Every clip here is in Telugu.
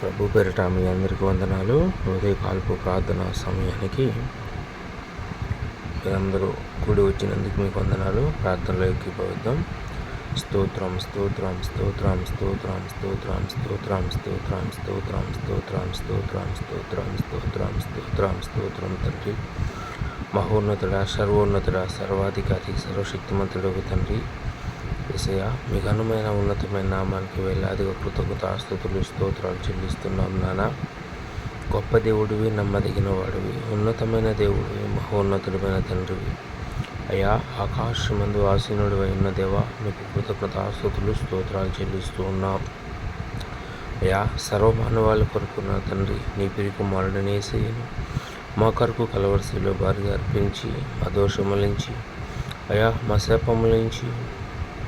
ప్రభు పేరిట మీ అందరికీ వందనాలు ఉదయకాల్పు ప్రార్థన సమయానికి మీరందరూ కూడి వచ్చినందుకు మీకు వందనాలు ప్రార్థనలో ఎక్కిపోద్దాం స్తోత్రం స్తోత్రం స్తోత్రం స్తోత్రం స్తోత్రం స్తోత్రం స్తోత్రం స్తోత్రం స్తోత్రం స్తోత్రం స్తోత్రం స్తోత్రం స్తోత్రం స్తోత్రం తండ్రి మహోన్నతుడ సర్వోన్నతుడ సర్వాధికారి సర్వశక్తిమంతుడు తండ్రి ఏసయ్య మీ ఘనమైన ఉన్నతమైన నామానికి వేలాదిగా కృతజ్ఞత ఆస్తుతులు స్తోత్రాలు చెల్లిస్తున్నాం నాన్న గొప్ప దేవుడివి నమ్మదగిన వాడివి ఉన్నతమైన దేవుడివి మహోన్నతుడమైన తండ్రివి. అయ్యా ఆకాశమందు ఆసీనుడు అయిన దేవా మీకు కృతజ్ఞత ఆస్తుతులు స్తోత్రాలు చెల్లిస్తూ ఉన్నాం. అయ్యా సర్వమానవాళ్ళ కొరకు నా తండ్రి నీ పిరి కుమారుడిని మా కొరకు కలవరసలో భారీగా అర్పించి మా దోషములించి అయా మా శాపములించి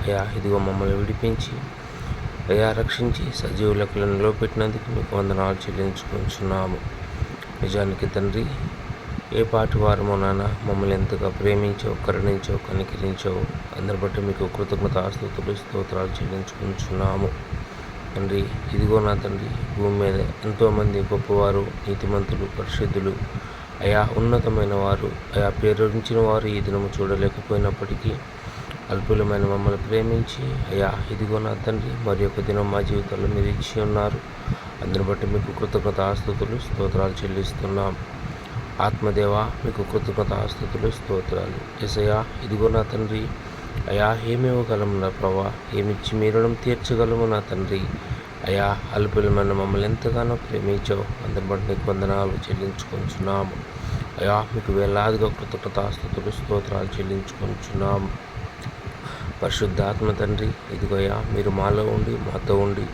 అయా ఇదిగో మమ్మల్ని విడిపించి అయా రక్షించి సజీవులకు నిలబెట్టినందుకు మీకు వందనాలు చెల్లించుకుంటున్నాము. నిజానికి తండ్రి ఏ పాటి వారమో నాన్న మమ్మల్ని ఎంతగా ప్రేమించావు కరుణించావు కనికరించావు అందరి బట్టి మీకు కృతజ్ఞత ఆస్తుతులు స్తోత్రాలు చెల్లించుకుంటున్నాము. తండ్రి ఇదిగో నా తండ్రి భూమి మీద ఎంతోమంది గొప్పవారు నీతిమంతులు పరిశుద్ధులు అయా ఉన్నతమైన వారు అయా పేరుంచిన వారు ఈ దినము చూడలేకపోయినప్పటికీ అల్పులమైన మమ్మల్ని ప్రేమించి అయ్యా ఇదిగో నా తండ్రి మరి ఒక దినం మా జీవితంలో మీరు ఇచ్చి ఉన్నారు. అందుని బట్టి మీకు కృతజ్ఞత ఆస్తుతులు స్తోత్రాలు చెల్లిస్తున్నాం. ఆత్మదేవ మీకు కృతజ్ఞత ఆస్తుతులు స్తోత్రాలు. ఎసయా ఇదిగో నా తండ్రి అయా ఏమివ్వగలము నా ప్రభా? ఏమిచ్చి మీ రుణం తీర్చగలము నా తండ్రి? అయా అల్పులమైన మమ్మల్ని ఎంతగానో ప్రేమించావు. అందుని బట్టి నీకు వందనాలు చెల్లించుకుంటున్నాము అయా మీకు వేలాదిగా కృతజ్ఞత ఆస్తుతులు స్తోత్రాలు చెల్లించుకుంటున్నాము పరిశుద్ధాత్మ తండ్రి ఇదిగోయా మీరు మాలో ఉండి మాతో ఉండి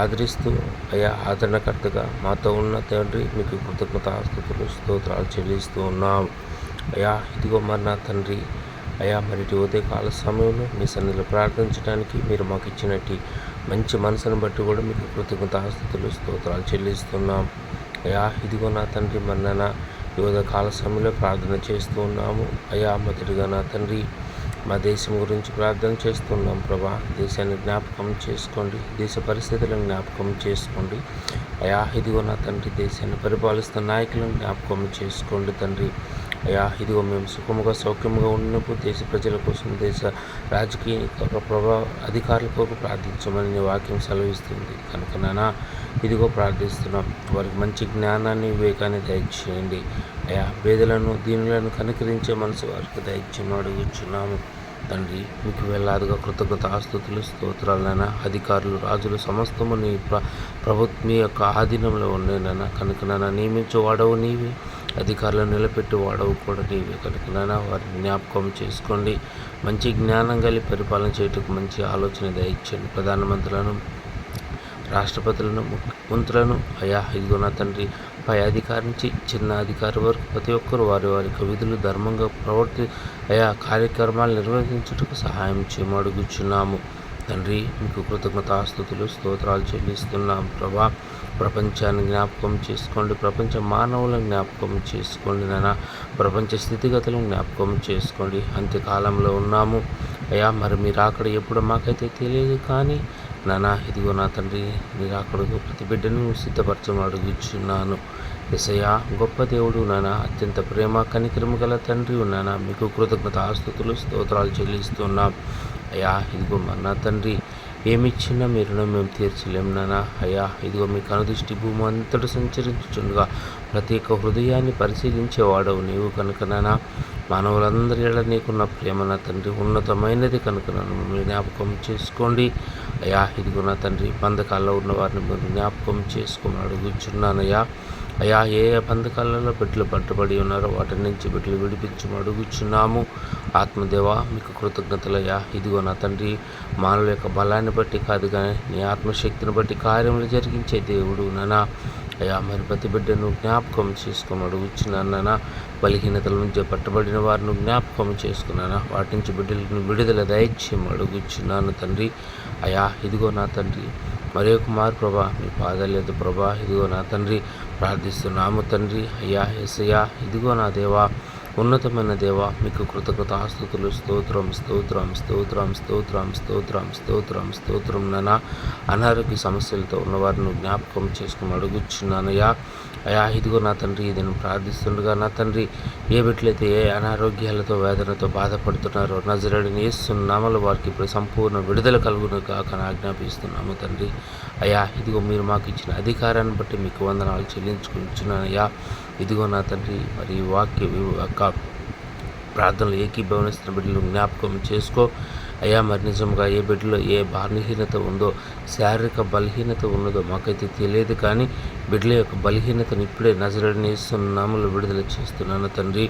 ఆదరిస్తూ అయా ఆదరణకర్తగా మాతో ఉన్న తండ్రి మీకు కృతజ్ఞత ఆస్తులు స్తోత్రాలు చెల్లిస్తూ ఉన్నాం. అయా ఇదిగో మరి నా తండ్రి అయా మరి ఉదయ కాల సమయంలో మీ సన్నిధిలో ప్రార్థించడానికి మీరు మాకు ఇచ్చినట్టు మంచి మనసును బట్టి కూడా మీకు కృతజ్ఞత ఆస్తులు స్తోత్రాలు చెల్లిస్తున్నాం. అయా ఇదిగో నా తండ్రి మరి నాన్న యువత కాల సమయంలో ప్రార్థన చేస్తూ ఉన్నాము. అయా మొదటిగా నా తండ్రి మా దేశం గురించి ప్రార్థన చేస్తున్నాం ప్రభా. దేశాన్ని జ్ఞాపకం చేసుకోండి. దేశ పరిస్థితులను జ్ఞాపకం చేసుకోండి. అయా ఇదిగో నా తండ్రి దేశాన్ని పరిపాలిస్తున్న నాయకులను జ్ఞాపకం చేసుకోండి తండ్రి. అయా ఇదిగో మేము సుఖముగా సౌఖ్యముగా ఉన్నప్పుడు దేశ ప్రజల కోసం దేశ రాజకీయ ప్రభావ అధికారుల కొరకు ప్రార్థించమని వాక్యం సెలవిస్తుంది. కనుక నానా ఇదిగో ప్రార్థిస్తున్నాం. వారికి మంచి జ్ఞానాన్ని వివేకాన్ని దయచేయండి. అయా పేదలను దీనులను కనుకరించే మనసు వారికి దయచేయమని అడుగుచున్నాము. తండ్రి మీకు వేలాదిగా కృతజ్ఞత ఆస్తుతులు స్తోత్రాలైనా అధికారులు రాజులు సమస్తము నీ ప్ర ప్రభుత్వ మీ యొక్క ఆధీనంలో ఉండేనైనా కనుక నన్ను నియమించే వాడవు నీవే. అధికారులను నిలబెట్టి వాడవు కూడా నీవే. కనుక నైనా వారిని జ్ఞాపకం చేసుకోండి. మంచి జ్ఞానం కలిగి పరిపాలన చేయటకు మంచి ఆలోచన దయచేయండి. ప్రధానమంత్రులను రాష్ట్రపతులను ముఖ్యమంత్రులను అయా ఇదిగో నా తండ్రి. పై అధికారి నుంచి చిన్న అధికారి వరకు ప్రతి ఒక్కరు వారి వారి విధులు ధర్మంగా ప్రవర్తి అయా కార్యక్రమాలు నిర్వహించుటకు సహాయం చేయమడుగుచున్నాము తండ్రి మీకు కృతజ్ఞతాస్థుతులు స్తోత్రాలు చెల్లిస్తున్నాం. ప్రభా ప్రపంచాన్ని జ్ఞాపకం చేసుకోండి. ప్రపంచ మానవులను జ్ఞాపకం చేసుకోండి నాన్న ప్రపంచ స్థితిగతులను జ్ఞాపకం చేసుకోండి. అంత్యకాలంలో ఉన్నాము. అయ్యా మరి మీరు అక్కడ ఎప్పుడు మాకైతే తెలియదు కానీ నానా ఇదిగో నా తండ్రి మీరు అక్కడికి ప్రతి బిడ్డను సిద్ధపరచమని అడుగుచున్నాను. ఎసయ్యా గొప్ప దేవుడు నానా అత్యంత ప్రేమ కనికరము గల తండ్రి ఉన్నానా మీకు కృతజ్ఞత ఆస్తుతులు స్తోత్రాలు చెల్లిస్తున్నాం. అయ్యా ఇదిగో నా తండ్రి ఏమిచ్చినా మీరు మేము తీర్చలేం నానా. అయ్యా ఇదిగో మీ కనుదృష్టి భూమి అంతటా సంచరించుచుండగా ప్రతి ఒక్క హృదయాన్ని పరిశీలించేవాడవు నీవు కనుక నానా. మానవులందరి ఎడ నీకున్న ప్రేమ నా తండ్రి ఉన్నతమైనది కనుక నన్ను మిమ్మల్ని జ్ఞాపకం చేసుకోండి. అయ్యా ఇదిగో నా తండ్రి బంధకాల్లో ఉన్న వారిని మీరు జ్ఞాపకం చేసుకోమని అడుగుచున్నానయ్యా. అయా ఏ ఏ బంధకాలలో బిడ్డలు పట్టుబడి ఉన్నారో వాటి నుంచి బిడ్డలు విడిపించమని అడుగుచున్నాము. ఆత్మదేవ మీకు కృతజ్ఞతలయ్యా. ఇదిగో నా తండ్రి మానవుల యొక్క బలాన్ని బట్టి కాదు కానీ నీ ఆత్మశక్తిని బట్టి కార్యములు జరిగించే దేవుడు నానా. అయ్యా మరి ప్రతి బిడ్డను జ్ఞాపకం చేసుకుని అడుగుచున్నానా బలహీనతల నుంచి పట్టబడిన వారిని జ్ఞాపకం చేసుకున్నానా? వాటి నుంచి బిడ్డలను విడుదల దయచేయం అడుగుచున్నాను తండ్రి. అయా ఇదిగో నా తండ్రి. మరే కుమార్ ప్రభా మీ పాదలేదు ప్రభా ఇదిగో నా తండ్రి. ప్రార్థిస్తున్నాము తండ్రి. అయ్యా ఎస్ఐయా ఇదిగో నా దేవా ఉన్నతమైన దేవ మీకు కృతజ్ఞత ఆస్తుతులు స్తోత్రం స్తోత్రం స్తోత్రం స్తోత్రం స్తోత్రం స్తోత్రం స్తోత్రం నానా. అనారోగ్య సమస్యలతో ఉన్నవారిని జ్ఞాపకం చేసుకుని అడుగుచున్నానయ్యా. అయా ఇదిగో నా తండ్రి ఇది నేను ప్రార్థిస్తుండగా నా తండ్రి ఏ బిడ్డలైతే ఏ అనారోగ్యాలతో వేదనతో బాధపడుతున్నారో నజరడిని వేస్తున్నామలు వారికి ఇప్పుడు సంపూర్ణ విడుదల కలుగును కాక ఆజ్ఞాపిస్తున్నాము తండ్రి. అయా ఇదిగో మీరు మాకు ఇచ్చిన అధికారాన్ని బట్టి మీకు వందనాలు చెల్లించుకుంటున్నానయ్యా ఇదిగో నా తండ్రి మరి వాక్య యొక్క ప్రార్థనలు ఏకీభవనిస్తున్న బిడ్డలు జ్ఞాపకం చేసుకో. అయ్యా మరి నిజంగా ఏ బిడ్డలో ఏ బలహీనత ఉందో శారీరక బలహీనత ఉన్నదో మాకైతే తెలియదు కానీ బిడ్డల యొక్క బలహీనతను ఇప్పుడే నజరని నామలు విడుదల చేస్తున్నాను తండ్రి.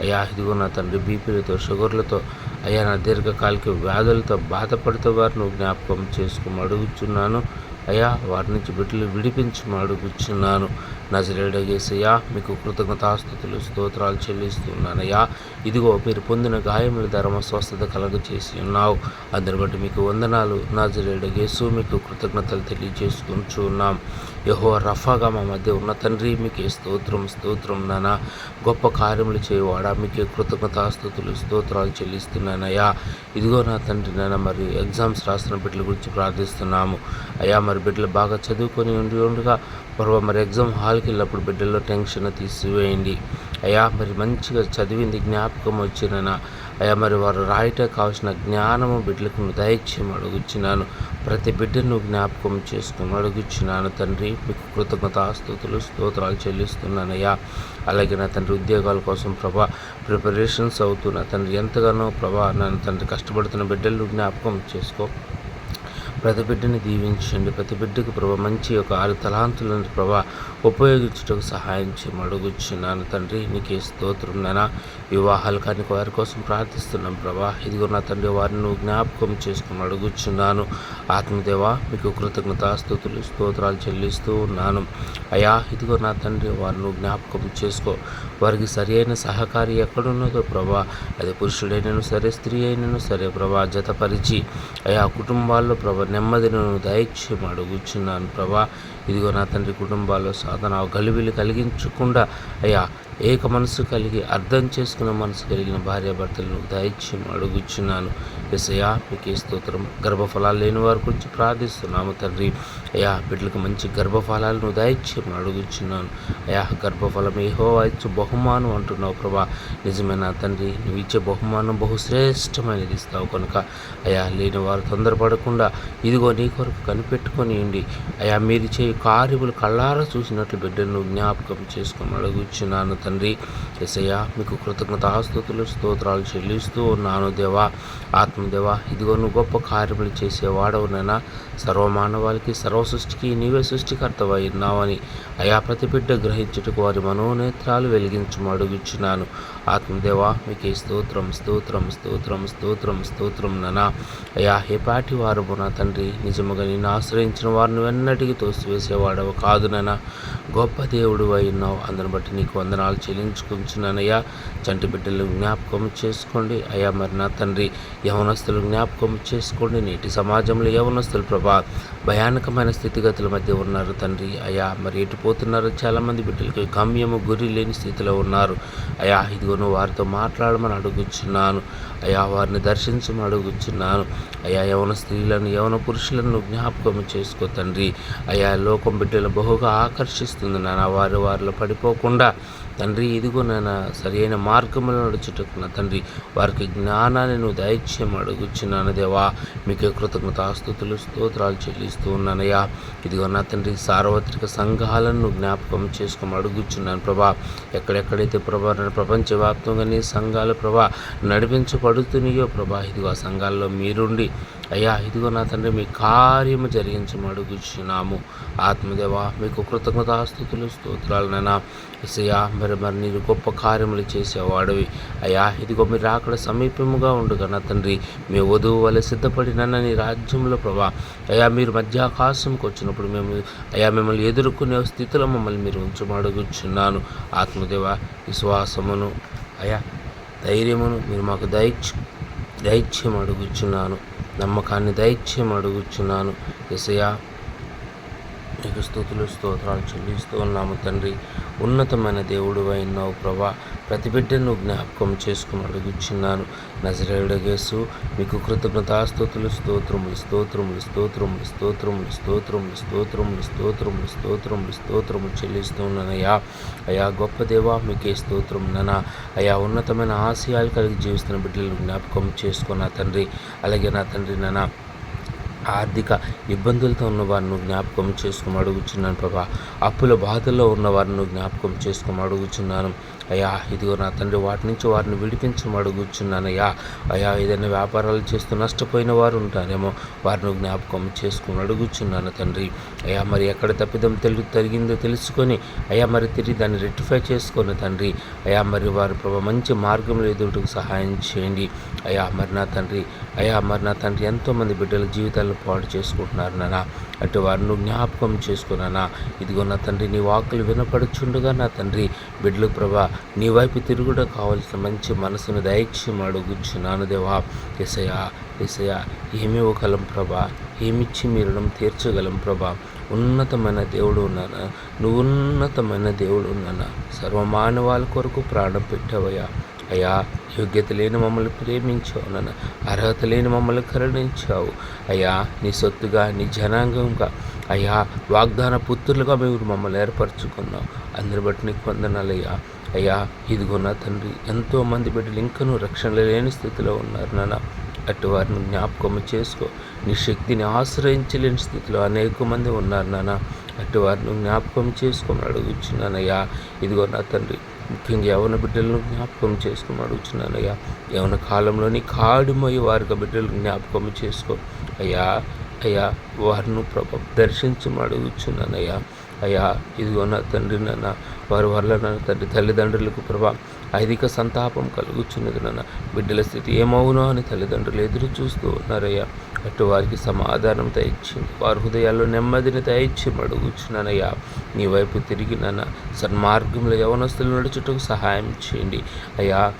అయ్యా ఇదిగో నా తండ్రి బీపీలతో షుగర్లతో అయ్యా నా దీర్ఘకాలిక వ్యాధులతో బాధపడితే వారిని జ్ఞాపకం చేసుకోమని అడుగుచున్నాను. అయ్యా వారి నుంచి బిడ్డలు విడిపించమని అడుగుచున్నాను. నజరేడగేసయ్యా మీకు కృతజ్ఞతాస్థుతులు స్తోత్రాలు చెల్లిస్తున్నానయ్యా. ఇదిగో మీరు పొందిన గాయముల ధర్మ స్వస్థత కలగ చేసి ఉన్నావు. అందరి బట్టి మీకు వందనాలు. నజరేడగేసు మీకు కృతజ్ఞతలు తెలియజేసుకుంటూ ఉన్నాం యహో రఫాగా మా మధ్య ఉన్న తండ్రి మీకే స్తోత్రం స్తోత్రం నానా. గొప్ప కార్యములు చేయవాడా? మీకే కృతజ్ఞతాస్తుతులు స్తోత్రాలు చెల్లిస్తున్నానయ్యా. ఇదిగో నా తండ్రి నాన్న మరి ఎగ్జామ్స్ రాస్తున్న బిడ్డల గురించి ప్రార్థిస్తున్నాము. అయ్యా మరి బిడ్డలు బాగా చదువుకొని ఉండి ఉండగా ప్రభావ మరి ఎగ్జామ్ హాల్కి వెళ్ళినప్పుడు బిడ్డల్లో టెన్షన్ తీసివేయండి. అయ్యా మరి మంచిగా చదివింది జ్ఞాపకం వచ్చిన అయ్యా మరి వారు రాయట కావాల్సిన జ్ఞానము బిడ్డలకు దయచేయం అడుగుచున్నాను. ప్రతి బిడ్డను జ్ఞాపకం చేసుకుని అడుగుచున్నాను. తండ్రి మీకు కృతజ్ఞత ఆస్తుతులు స్తోత్రాలు చెల్లిస్తున్నానయ్యా. అలాగే నా తండ్రి ఉద్యోగాల కోసం ప్రభా ప్రిపరేషన్స్ అవుతున్న తండ్రి ఎంతగానో ప్రభా నన్ను తండ్రి కష్టపడుతున్న బిడ్డలు జ్ఞాపకం చేసుకో. ప్రతి బిడ్డని దీవించండి. ప్రతి బిడ్డకు ప్రభా మంచి ఒక ఆరు తలాంతులను ప్రభా ఉపయోగించుటకు సహాయం చేయమడుగుచున్నాను తండ్రి నీకే స్తోత్రం నానా వివాహాలు కానీ వారి కోసం ప్రార్థిస్తున్నాం ప్రభా. ఇదిగో నా తండ్రి వారిని నువ్వు జ్ఞాపకం చేసుకుని అడుగుచున్నాను. ఆత్మదేవ మీకు కృతజ్ఞత స్థుతులు స్తోత్రాలు చెల్లిస్తూ ఉన్నాను. అయా ఇదిగో నా తండ్రి వారిని జ్ఞాపకం చేసుకో. వారికి సరి అయిన సహకారి ఎక్కడున్నదో ప్రభా. అది పురుషుడైనను సరే స్త్రీ అయినను సరే ప్రభా జతపరిచి. అయా కుటుంబాల్లో ప్రభా నెమ్మదిను దయచేయమడుగుచున్నాను ప్రభా. ఇదిగో నా తండ్రి కుటుంబాల్లో సాధన గలిబిలి కలిగించకుండా అయ్యా ఏక మనసు కలిగి అర్థం చేసుకున్న మనసు కలిగిన భార్యాభర్తలను దయచేయం అడుగుచున్నాను. ఎసయా మీకే స్తోత్రం. గర్భఫలాలు లేని వారి గురించి ప్రార్థిస్తున్నాము తండ్రి. అయా బిడ్డలకు మంచి గర్భఫలాలను దయచేయం అడుగుచున్నాను. అయా గర్భఫలం ఏహో ఇచ్చు బహుమానం అంటున్నావు ప్రభా. నిజమైన తండ్రి నువ్వు ఇచ్చే బహుమానం బహుశ్రేష్టమైనది ఇస్తావు కనుక. అయా లేని వారు తొందరపడకుండా ఇదిగో నీ కొరకు కనిపెట్టుకొని ఉండి అయా మీరు చేయి కార్యములు కళ్ళారా చూసినట్లు బిడ్డను జ్ఞాపకం చేసుకుని అడుగుచున్నాను తండ్రి. ఎసయ్య మీకు కృతజ్ఞత ఆస్తుతులు స్తోత్రాలు చెల్లిస్తూ ఉన్నాను దేవా. ఆత్మదేవా ఇదిగో నువ్వు గొప్ప కార్యములు చేసేవాడవునైనా సర్వమానవాళికి సర్వ సృష్టికి నీవే సృష్టికర్తవై ఉన్నావని. అయా ప్రతి బిడ్డ గ్రహించుటకు వారి మనోనేత్రాలు వెలిగించమడుగుచున్నాను. ఆత్మదేవా మీకు స్తోత్రం స్తోత్రం స్తోత్రం స్తోత్రం స్తోత్రం ననా. అయా హేపాటి వారు నా తండ్రి? నిజముగా నిన్ను ఆశ్రయించిన వారిని వెన్నటికి తోసివేసేవాడవు కాదు నైనా. గొప్ప దేవుడు అయి ఉన్నావు. అందరిని బట్టి నీకు వందనాలు చెల్లించుకుంటున్నానయ్యా. చంటి బిడ్డలు జ్ఞాపకం చేసుకోండి. అయ్యా మరి నా తండ్రి యవనస్తులు జ్ఞాపకం చేసుకోండి. నేటి సమాజంలో యవనస్తులు ప్రభా భయానకమైన స్థితిగతుల మధ్య ఉన్నారు తండ్రి. అయ్యా మరి ఎటు పోతున్నారో? చాలామంది బిడ్డలకి గమ్యము గురి లేని స్థితిలో ఉన్నారు. అయా ఇదిగోను వారితో మాట్లాడమని అడుగుచున్నాను. అయా వారిని దర్శించమని అడుగుచున్నాను. అయా యవన స్త్రీలను యవన పురుషులను జ్ఞాపకం చేసుకో తండ్రి. అయా లోకం బిడ్డలు బహుగా ఆకర్షిస్తుంది నాన్న. వారి వారిలో పడిపోకుండా తండ్రి ఇదిగో నాన్న సరైన అయిన మార్గంలో నడుచుటకు నా తండ్రి వారికి జ్ఞానాన్ని నువ్వు దయచేయం అడుగుచున్నాను దేవా. మీకే కృతజ్ఞత ఆస్తుతులు స్తోత్రాలు చెల్లిస్తూ ఉన్నానయ్యా. ఇదిగో నా తండ్రి సార్వత్రిక సంఘాలను నువ్వు జ్ఞాపకం చేసుకోమని అడుగుచున్నాను ప్రభా. ఎక్కడెక్కడైతే ప్రభా ప్రపంచవ్యాప్తంగా నీ సంఘాలు ప్రభా నడిపించబడుతున్నాయో ప్రభా ఇదిగో ఆ సంఘాల్లో మీరుండి అయ్యా ఇదిగో నా తండ్రి మీ కార్యము జరిగించమని అడుగుచున్నాము ఆత్మదేవ మీకు కృతజ్ఞతాస్థుతులు స్తోత్రాలనైనా. ఎసయ్యా మరి మరి మీరు గొప్ప కార్యములు చేసేవాడివి. అయ్యా ఇదిగో మీరు అక్కడ సమీపముగా ఉండుగా నా తండ్రి. మీ వధువు వల్ల సిద్ధపడిన నీ రాజ్యంలో ప్రభా. అయ్యా మీరు మధ్యాకాశంకి వచ్చినప్పుడు మేము అయ్యా మిమ్మల్ని ఎదుర్కొనే స్థితిలో మమ్మల్ని మీరు ఉంచమడుగుచున్నాను ఆత్మదేవ విశ్వాసమును అయ్యా ధైర్యమును మీరు మాకు దయచ్ దైత్యం అడుగుచున్నాను నమ్మకాన్ని దైత్యం అడుగుచున్నాను. ఎసయా నీకు స్థుతులు స్తోత్రాలు చెల్లిస్తూ ఉన్నాము తండ్రి. ఉన్నతమైన దేవుడు అయినావు ప్రభా. ప్రతి బిడ్డను జ్ఞాపకం చేసుకుని అడుగుచున్నాను. నజరేడగేసు మీకు కృతజ్ఞతాస్తుతులు స్తోత్రములు స్తోత్రములు స్తోత్రములు స్తోత్రములు స్తోత్రములు స్తోత్రములు స్తోత్రములు స్తోత్రములు స్తోత్రములు చెల్లిస్తున్నానయ్యా. అయా గొప్ప దేవా మీకే స్తోత్రం ననా. అయా ఉన్నతమైన ఆశయాలు కలిగి జీవిస్తున్న బిడ్డలను జ్ఞాపకం చేసుకున్న తండ్రి అలాగే నా తండ్రి నానా ఆర్థిక ఇబ్బందులతో ఉన్న వారిని జ్ఞాపకం చేసుకుని అడుగుచున్నాను ప్రభా. అప్పుల బాధల్లో ఉన్న వారిని జ్ఞాపకం చేసుకుని అడుగుచున్నాను. అయ్యా ఇదిగో నా తండ్రి వాటి నుంచి వారిని విడిపించమని అయ్యా ఏదైనా వ్యాపారాలు చేస్తూ నష్టపోయిన వారు ఉంటారేమో వారిని జ్ఞాపకం చేసుకుని అడుగుచున్నాను తండ్రి. అయ్యా మరి ఎక్కడ తప్పిదం తెలు తరిగిందో తెలుసుకొని అయ్యా మరి తిరిగి దాన్ని రెక్టిఫై చేసుకొని తండ్రి. అయ్యా మరి వారి ప్రభా మంచి మార్గంలో ఎదుటకు సహాయం చేయండి. అయ్యా మరి నా తండ్రి అయ్యా మరి నా తండ్రి ఎంతోమంది బిడ్డల జీవితాలను పాడు చేసుకుంటున్నారు నానా అటు వారిని జ్ఞాపకం చేసుకున్నానా? ఇదిగో నా తండ్రి నీ వాకులు వినపడుచుండగా నా తండ్రి బిడ్డలు ప్రభా నీ వైపు తిరుగుట కావలసిన మంచి మనసును దయచేయం అడుగుచున్నాను నానుదేవా. ఎసయా ఎసయా ఏమి ఇవ్వగలం ప్రభా? ఏమిచ్చి మీ రుణం తీర్చగలం ప్రభా? ఉన్నతమైన దేవుడు ఉన్నానా? నువ్వు ఉన్నతమైన దేవుడు ఉన్నానా? సర్వమానవాల కొరకు ప్రాణం పెట్టవయ్యా. అయ్యా యోగ్యత లేని మమ్మల్ని ప్రేమించావు నాన్న. అర్హత లేని మమ్మల్ని కరుణించావు. అయ్యా నీ సొత్తుగా నీ జనాంగంగా. అయ్యా వాగ్దాన పుత్రులుగా మేము మమ్మల్ని ఏర్పరచుకున్నావు అందరి బట్టి నీకు వందనాలయ్యా. అయ్యా ఇదిగో నా తండ్రి ఎంతోమంది బిడ్డలు ఇంకనూ రక్షణ లేని స్థితిలో ఉన్నారు నాన్న. అటు వారిని జ్ఞాపకం చేసుకో. నీ శక్తిని ఆశ్రయించలేని స్థితిలో అనేక మంది ఉన్నారు నాన్న. అటు వారిని జ్ఞాపకం చేసుకోమని అడుగుచున్నానయ్యా ఇదిగో నా తండ్రి ముఖ్యంగా యవన బిడ్డలను జ్ఞాపకం చేసుకోమని అడుగుచున్నానయ్యా యవన కాలంలోని కాడుమయ్యి వారికి బిడ్డలు జ్ఞాపకం చేసుకో. అయ్యా అయ్యా వారిని ప్రభ దర్శించమని అడుగుచున్నానయ్యా అయ్యా ఇదిగో నా తండ్రి నాన్న. వారి వల్ల తండ్రి తల్లిదండ్రులకు ప్రభా అధిక సంతాపం కలుగుచున్నది నాన్న. బిడ్డల స్థితి ఏమవునో అని తల్లిదండ్రులు ఎదురు చూస్తూ ఉన్నారయ్యా. అటు వారికి సమాధానం దయచింది వారి హృదయాల్లో నెమ్మదిని దయచి అడుగుచున్నానయ్యా నీ వైపు తిరిగి నాన్న సన్మార్గంలో యవనస్తులు నడుచుటకు సహాయం చేయండి. అయ్యా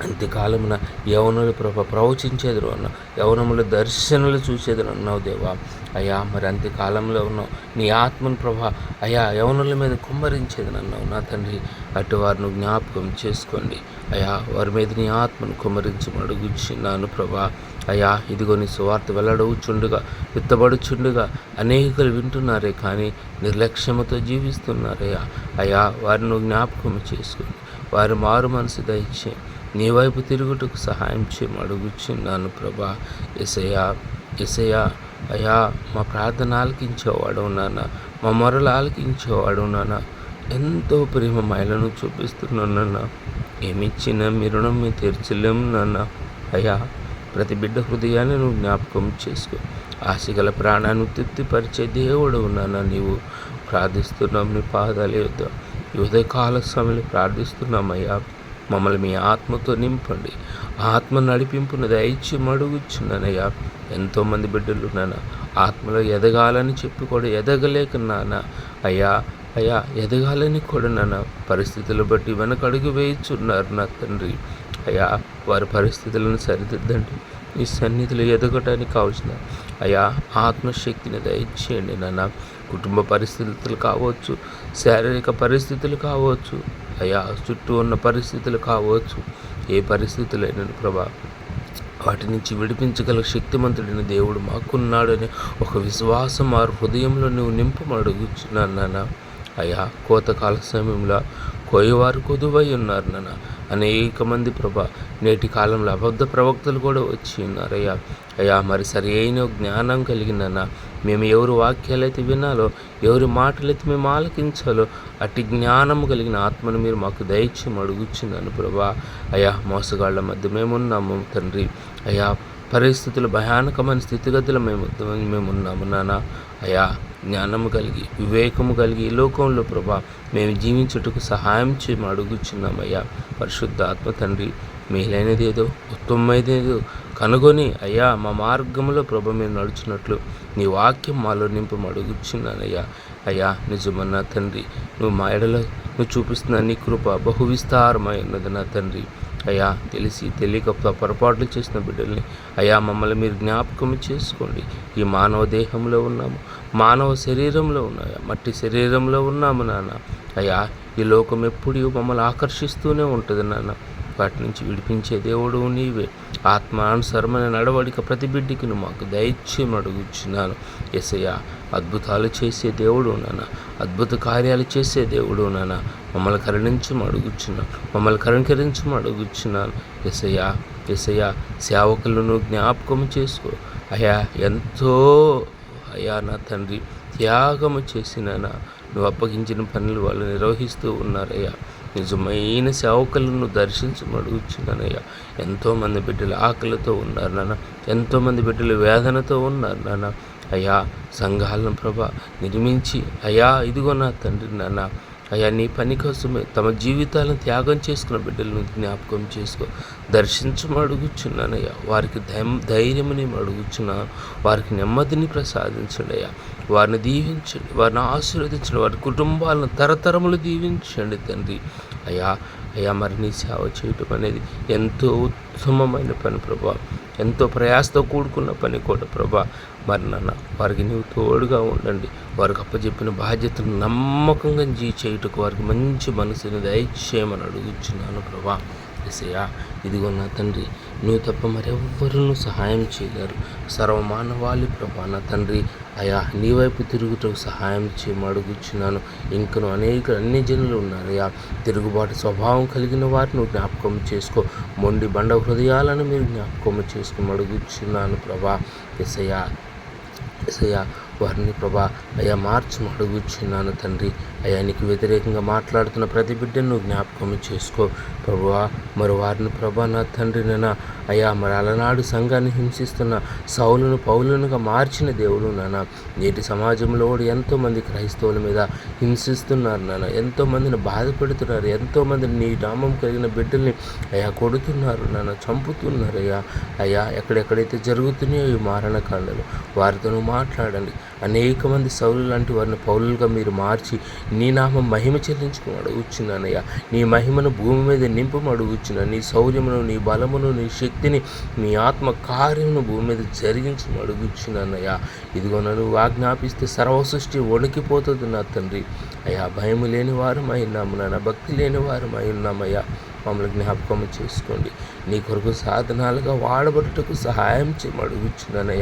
అంత్యకాలమున యవనులు ప్రభ ప్రవచించేది అన్న యవనముల దర్శనలు చూసేది అన్నావు దేవా. అయ్యా మరి అంత్యకాలంలో ఉన్నావు. నీ ఆత్మను ప్రభ అయ్యా యవనుల మీద కుమ్మరించేది అన్నావు నా తండ్రి. అటు వారిని జ్ఞాపకం చేసుకోండి. అయ్యా వారి మీద నీ ఆత్మను కుమ్మరించమడుగుచున్నాను ప్రభా. అయ్యా ఇదిగో నీ సువార్త వెల్లడవుచుండుగా విత్తబడుచుండగా. అనేకులు వింటున్నారే కానీ నిర్లక్ష్యముతో జీవిస్తున్నారయ్యా. అయ్యా వారిని జ్ఞాపకం చేసుకుని వారి మారు మనసు దయచేయండి. నీ వైపు తిరుగుటకు సహాయం చేయమని అడుగుచున్నాను ప్రభా. ఎసయా ఎసయా అయ్యా మా ప్రార్థన ఆలకించేవాడు నాన్న మా మొరలు ఆలకించేవాడు నాన్న. ఎంతో ప్రేమ మైలను చూపిస్తున్నానన్న ఏమిచ్చినా మీ రుణం మీ తీర్చలేము నాన్న. అయ్యా ప్రతి బిడ్డ హృదయాన్ని నువ్వు జ్ఞాపకం చేసుకో. ఆశగల ప్రాణాన్ని తృప్తిపరిచే దేవుడు నాన్న నీవు. ప్రార్థిస్తున్నాం నీ పాదాలు యుద్ధ ఈ ఉదయకాల సమయంలో ప్రార్థిస్తున్నామయ్యా మమ్మల్ని మీ ఆత్మతో నింపండి. ఆత్మ నడిపింపును దయచి మడుగుచున్నానయ్యా ఎంతోమంది బిడ్డలు నాన్న ఆత్మలో ఎదగాలని చెప్పి కూడా ఎదగలేక నాన్న. అయ్యా అయ్యా ఎదగాలని కూడా నాన్న. పరిస్థితులు బట్టి వెనకడుగు వేయుచున్నారు నా తండ్రి. అయ్యా వారి పరిస్థితులను సరిదిద్దండి. ఈ సన్నిధిలో ఎదగటానికి కావాల్సిన అయ్యా ఆత్మశక్తిని దయచేయండి నాన్న. కుటుంబ పరిస్థితులు కావచ్చు శారీరక పరిస్థితులు కావచ్చు అయ్యా చుట్టూ ఉన్న పరిస్థితులు కావచ్చు ఏ పరిస్థితులైన ప్రభా వాటి నుంచి విడిపించగల శక్తిమంతుడిని దేవుడు మాకున్నాడని ఒక విశ్వాసం ఆ హృదయంలో నువ్వు నింపమడుగుచున్నాను నాన్న. అయ్యా కోతకాల సమయంలో కోయవారు కొదువై ఉన్నారు నాన్న. అనేక మంది ప్రభా నేటి కాలంలో అబద్ధ ప్రవక్తలు కూడా వచ్చి ఉన్నారు. అయ్యా అయ్యా మరి సరి అయిన జ్ఞానం కలిగిందన్న మేము ఎవరు వాక్యాలైతే వినాలో ఎవరి మాటలైతే మేము ఆలకించాలో అట్టి జ్ఞానం కలిగిన ఆత్మను మీరు మాకు దయచేయం అడుగుచున్నాను ప్రభా. అయ్యా మోసగాళ్ళ మధ్య మేమున్నాము తండ్రి. అయ్యా పరిస్థితులు భయానకమైన స్థితిగతులు మేము మేము ఉన్నాము నాన్న అయా జ్ఞానము కలిగి వివేకము కలిగి ఈ లోకంలో ప్రభా మేము జీవించుటకు సహాయం చేయము అడుగుచున్నామయ్యా పరిశుద్ధ ఆత్మ తండ్రి మేలైనది ఏదో ఉత్తమమైనది ఏదో కనుగొని అయ్యా మా మార్గంలో ప్రభ మేము నడుచున్నట్లు నీ వాక్యం మాలో నింపు అడుగుచున్నానయ్యా అయ్యా నిజమన్నా తండ్రి నువ్వు మా ఎడలో నువ్వు చూపిస్తున్న నీ కృప బహువిస్తారమై ఉన్నది నా తండ్రి. అయ్యా తెలిసి తెలియక పొరపాట్లు చేసిన బిడ్డల్ని అయ్యా మమ్మల్ని మీరు జ్ఞాపకం చేసుకోండి. ఈ మానవ దేహంలో ఉన్నాము మానవ శరీరంలో ఉన్నాయా? మట్టి శరీరంలో ఉన్నాము నాన్న. అయ్యా ఈ లోకం ఎప్పుడూ మమ్మల్ని ఆకర్షిస్తూనే ఉంటుంది నాన్న. వాటి నుంచి విడిపించే దేవుడు నీవే. ఆత్మానుసరమైన నడవడిక ప్రతి బిడ్డకి నువ్వు మాకు దైత్యం అడుగుచున్నాను. ఎసయ్య అద్భుతాలు చేసే దేవుడు నాన్న. అద్భుత కార్యాలు చేసే దేవుడు నాన్న. మమ్మల్ని కరుణించమని అడుగుచున్నాను. మమ్మల్ని కరుణకరించమని అడుగుచున్నాను. ఎసయ్య ఎసయ్య సేవకులను జ్ఞాపకం చేసుకో. అయ్యా ఎంతో అయ్యా నా తండ్రి త్యాగము చేసిన నువ్వు అప్పగించిన పనులు వాళ్ళు నిర్వహిస్తూ ఉన్నారయ్యా. నిజమైన సేవకులను దర్శించమడుగుచున్నానయ్యా ఎంతోమంది బిడ్డలు ఆకలితో ఉన్నారు నాన్న. ఎంతోమంది బిడ్డలు వేదనతో ఉన్నారు నాన్న. అయ్యా సంఘాలను ప్రభ నిర్మించి అయ్యా ఇదిగో నా తండ్రి నాన్న అయ్యా నీ పని కోసమే తమ జీవితాలను త్యాగం చేసుకున్న బిడ్డలను జ్ఞాపకం చేసుకో. దర్శించమని అడుగుచున్నానయ్యా వారికి ధైర్యమని అడుగుచున్నాను వారికి నెమ్మదిని ప్రసాదించండి అయ్యా. వారిని దీవించండి. వారిని ఆశీర్వదించండి. వారి కుటుంబాలను తరతరములు దీవించండి తండ్రి. అయ్యా అయ్యా మరి నీ సేవ చేయటం అనేది ఎంతో ఉత్తమమైన పని ప్రభా. ఎంతో ప్రయాసతో కూడుకున్న పని కూడా ప్రభా. మరి నాన్న వారికి నీవు తోడుగా ఉండండి. వారికి అప్పచెప్పిన బాధ్యతను నమ్మకంగా జీ చేయుటకు వారికి మంచి మనసుని దయచేయమని అడుగుచున్నాను ప్రభా. ఎసయ్యా ఇదిగో నా తండ్రి నువ్వు తప్ప మరెవ్వరూ సహాయం చేయలేరు. సర్వమానవాళి ప్రభా నా తండ్రి. అయా నీ వైపు తిరుగుటకు సహాయం చేయమడుగుచున్నాను ఇంకను అనేక అన్ని జనులు ఉన్నారయ్యా. తిరుగుబాటు స్వభావం కలిగిన వారిని జ్ఞాపకం చేసుకో. మొండి బండ హృదయాలను మీరు జ్ఞాపకం చేసుకుని అడుగుచున్నాను ప్రభా. ఎసయ్యా ఎసయ్యా వారిని ప్రభా. అయ్యా మార్చి అడుగుచున్నాను తండ్రి. అయ్యా నీకు వ్యతిరేకంగా మాట్లాడుతున్న ప్రతి బిడ్డను జ్ఞాపకం చేసుకో. ప్రభువా మరి వారిని ప్రభా నా తండ్రి అయ్యా మరి అలనాడు సంఘాన్ని హింసిస్తున్న సౌలును పౌలునుగా మార్చిన దేవుడు నాన్న నేటి సమాజంలో కూడా ఎంతోమంది క్రైస్తవుల మీద హింసిస్తున్నారు నాన్న ఎంతోమందిని బాధపెడుతున్నారు ఎంతోమందిని నీ నామం కలిగిన బిడ్డల్ని అయ్యా కొడుతున్నారు నాన్న చంపుతున్నారు అయ్యా. అయ్యా ఎక్కడెక్కడైతే జరుగుతున్నాయో ఈ మారణకాండలు వారితో మాట్లాడండి. అనేక మంది సౌలు లాంటి వారిని పౌరులుగా మీరు మార్చి నీ నామం మహిమ చెల్లించుకుని అడుగుచున్నానయ్యా. నీ మహిమను భూమి మీద నింపము నీ శౌర్యమును నీ బలమును నీ శక్తిని నీ ఆత్మ కార్యమును భూమి మీద జరిగించి అడుగుచ్చునన్నయ్యా ఇదిగో నన్ను ఆజ్ఞాపిస్తే సర్వసృష్టి వణికిపోతుంది నా తండ్రి. అయ్యా భయము లేని వారమై ఉన్నాము నాన్న భక్తి లేని వారమై ఉన్నామయ్యా. మమ్మల్ని జ్ఞాపకం చేసుకోండి. నీ కొరకు సాధనాలుగా వాడబడుటకు సహాయం చేయమని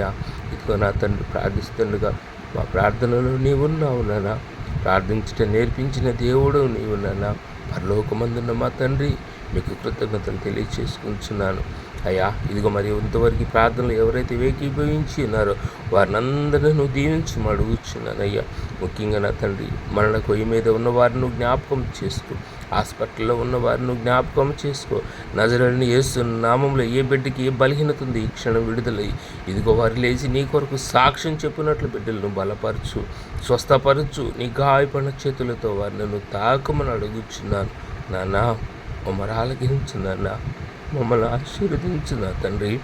ఇదిగో నా తండ్రి ప్రార్థిస్తుండగా మా ప్రార్థనలో నీవున్నావు నాన్న ప్రార్థించట నేర్పించిన దేవుడు నీవు నాన్న పరలోకమందున్న మా తండ్రి మీకు కృతజ్ఞతలు తెలియచేసుకుంటున్నాను. అయ్యా ఇదిగో మరి ఇంతవరకు ప్రార్థనలు ఎవరైతే ఏకీభవించి ఉన్నారో వారిని అందరినీ నువ్వు దీవించి అడుగుచున్నాను అయ్యా. ముఖ్యంగా నా తండ్రి మరణ కొయ్యి మీద ఉన్న వారిని జ్ఞాపకం చేసుకో. హాస్పిటల్లో ఉన్న వారిని జ్ఞాపకం చేసుకో. నజరని వేస్తున్న నామంలో ఏ బిడ్డకి ఏ బలహీనత ఉంది ఈ క్షణం విడుదలయ్యి ఇదిగో వారు లేచి నీ కొరకు సాక్ష్యం చెప్పినట్లు బిడ్డలను బలపరచు స్వస్థపరచు. నీ గాయపడిన చేతులతో వారిని నువ్వు తాకమని అడుగుచున్నాను. నానా మమ్మల్ని ఆలకించు నాన్న. మమ్మల్ని ఆశీర్వదించు నా తండ్రి.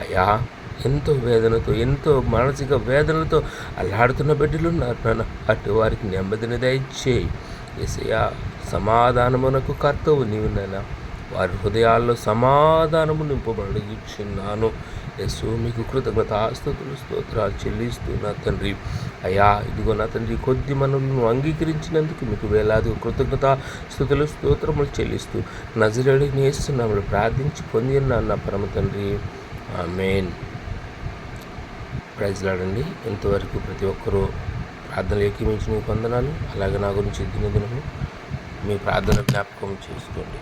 అయ్యా ఎంతో వేదనతో ఎంతో మానసిక వేదనలతో అల్లాడుతున్న బిడ్డలు ఉన్నారు నాన్న అటు వారికి నెమ్మదిని దయచేయి. ఎసయా సమాధానమునకు కర్తవు నీవు నాన్న వారి హృదయాల్లో సమాధానము నింపబడుచున్నాను యశు మీకు కృతజ్ఞత ఆస్తుతులు స్తోత్రాలు చెల్లిస్తూ నా తండ్రి. అయ్యా ఇదిగో నా తండ్రి కొద్ది మనల్ని అంగీకరించినందుకు మీకు వేలాది కృతజ్ఞత స్థుతులు స్తోత్రములు చెల్లిస్తూ నజరడి నేస్తున్నాము ప్రార్థించి పొందిన నా పరమ తండ్రి. మెయిన్ ప్రైజ్లాడండి ఇంతవరకు ప్రతి ఒక్కరూ ప్రార్థనలు ఎక్కిమించి మీకు వందనాలు అలాగే నా గురించి దినదినము మీ ప్రార్థన జ్ఞాపకం చేసుకోండి.